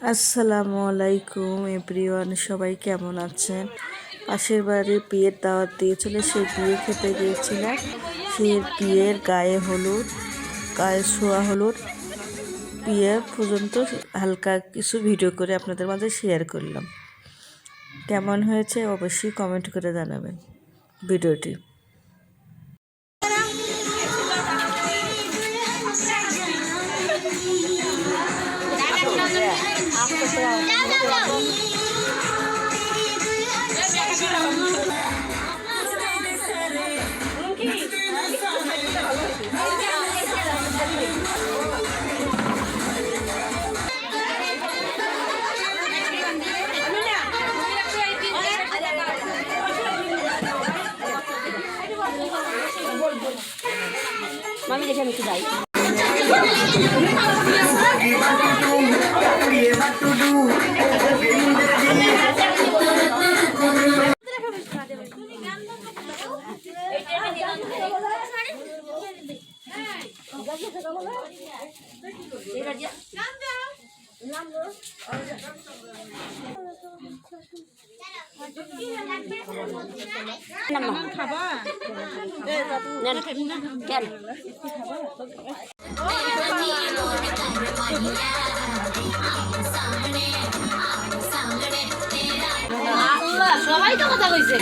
আসসালামু আলাইকুম, এভরিওয়ান, সবাই কেমন আছেন? পাশের বাড়ি বিয়ের দাওয়াত দিয়েছিল সেই বিয়ে খেতে গিয়েছিলাম। সেই বিয়ের গায়ে হলুদ, গায়ে শোয়া হলুদ। বিয়ে পর্যন্ত হালকা কিছু ভিডিও করে আপনাদের মাঝে শেয়ার করলাম। কেমন হয়েছে অবশ্যই কমেন্ট করে জানাবেন ভিডিওটি। মামি দেখে আমি একটু যাই সবাই তো কথা কইছে।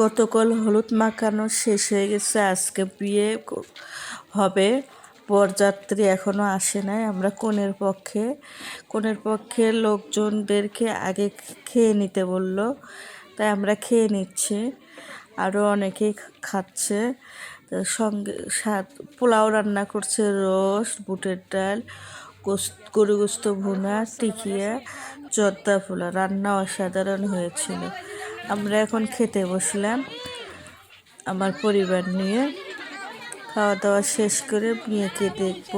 গতকাল হলুদ মাখানো শেষ হয়ে গেছে। আজকে বিয়ে হবে। বরযাত্রী এখনও আসে নাই। আমরা কনের পক্ষে কনের পক্ষে লোকজনদেরকে আগে খেয়ে নিতে বলল। তাই আমরা খেয়ে নিচ্ছি। আরও অনেকেই খাচ্ছে। সঙ্গে সাত, পোলাও রান্না করছে রস বুটের ডাল, গোস্ত গরু গোস্ত ভুনা, টিকিয়া, জর্দা ফোলা রান্না অসাধারণ হয়েছিল। আমরা এখন খেতে বসলাম। আমার পরিবার নিয়ে খাওয়া দাওয়া শেষ করে মেয়েকে দেখব।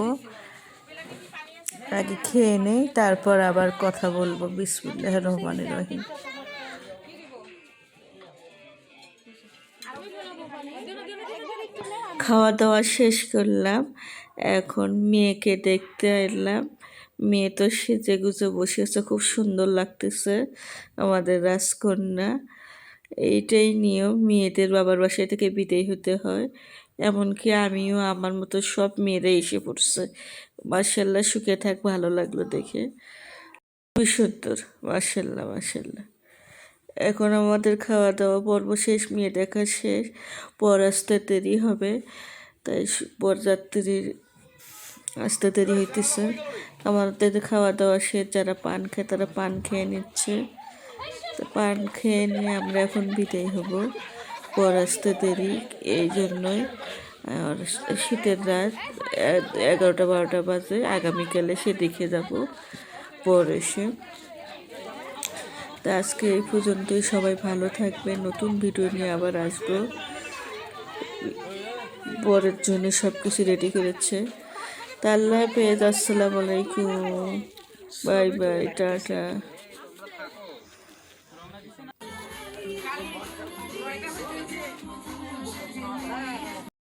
আগে খেয়ে নেই, তারপর আবার কথা বলব। বিসমুল্লাহ রহমান রহিম। খাওয়া দাওয়া শেষ করলাম। এখন মেয়েকে দেখতে এলাম। মেয়ে তো সেজে গুজে বসে আছে, খুব সুন্দর লাগতেছে। আমাদের রাজকন্যা এইটাই নিয়ম। মেয়েদের বাবার বাসায় থেকে বিদায় হতে হয়। এমনকি আমিও আমার মতো সব মেয়েরা এসে পড়ছে। মার্শাল্লাহ সুখে থাক, ভালো লাগল দেখে। খুবই সুন্দর মার্শাল্লাহ মার্শাল্লাহ এখন আমাদের খাওয়া দাওয়া পর্ব শেষ, মেয়ে দেখা শেষ। পর আসতে দেরি হবে, তাই বরযাত্রীর আসতে দেরি হইতেছে। আমাদের খাওয়া দাওয়া শেষ, যারা পান খায় তারা পান খেয়ে নিচ্ছে। পান খেয়ে নিয়ে আমরা এখন বিদায় হব। আসতে দেরি, এই জন্যই, আর শীতের রাত, এগারোটা বারোটা বাজে, আগামীকালে সে দেখে যাব, পর এসে। তা আজকে এই পর্যন্তই, সবাই ভালো থাকবে নতুন ভিডিও নিয়ে আবার আসব। বরের জন্য সব কিছু রেডি করেছে। তা আল্লাহ হাফেজ, আসসালামু আলাইকুম। Bye bye, tata. কাল নয়টা হয়ে